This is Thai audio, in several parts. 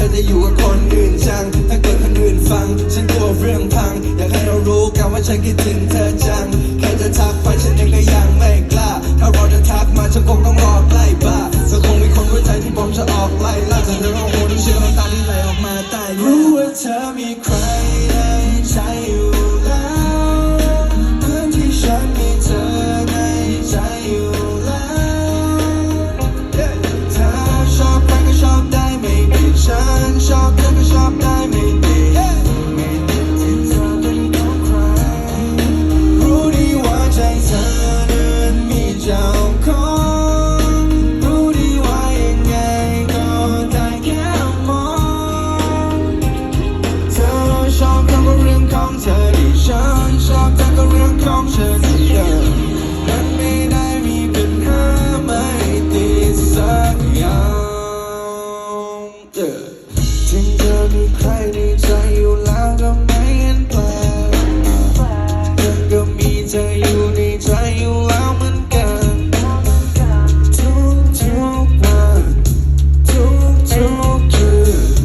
ธอได้อยู่กับคนอื่นจัง ถ้าเกิดคนอื่นฟัง ฉันกลัวเรื่องพัง อยากให้เรารู้กันว่าฉันคิดถึงเธอจังแค่จะทักไปฉันเองก็ยังไม่กล้า ถ้ารอจะทักมาฉันคงต้องรอใกล้บ้าจะคงมีคนไว้ใจที่ผมจะออกไล่ล่าแต่เธอร้องโหต้องเชื้อน้ำตาที่ไหลออกมาใต้รู้ว่าเธอมีใคร ถึงเธอมีใครในใจอยู่แล้วก็ไม่เห็นแปลกเธอก็มีเธออยู่ในใจอยู่แล้วเหมือนกันทุกทุกวันทุกทุกคืน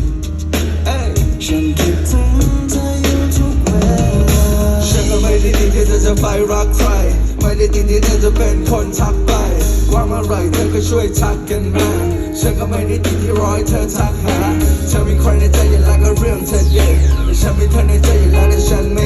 เอ้ยฉันคิดถึงเธออยู่ทุกเวลาฉันก็ไม่ได้ติดที่เธอจะไปรักใคร ไม่ได้ติดที่เธอจะเป็นคนทักไป ว่าเมื่อไรเธอก็ช่วยทักกันมาฉันก็ไม่ได้ติดที่รอยเธอทักหาเธอมีใครในใจอยู่แล้วก็เรื่องเธอเด็กแต่ฉันมีเธอในใจอยู่แล้วแต่ฉันไม่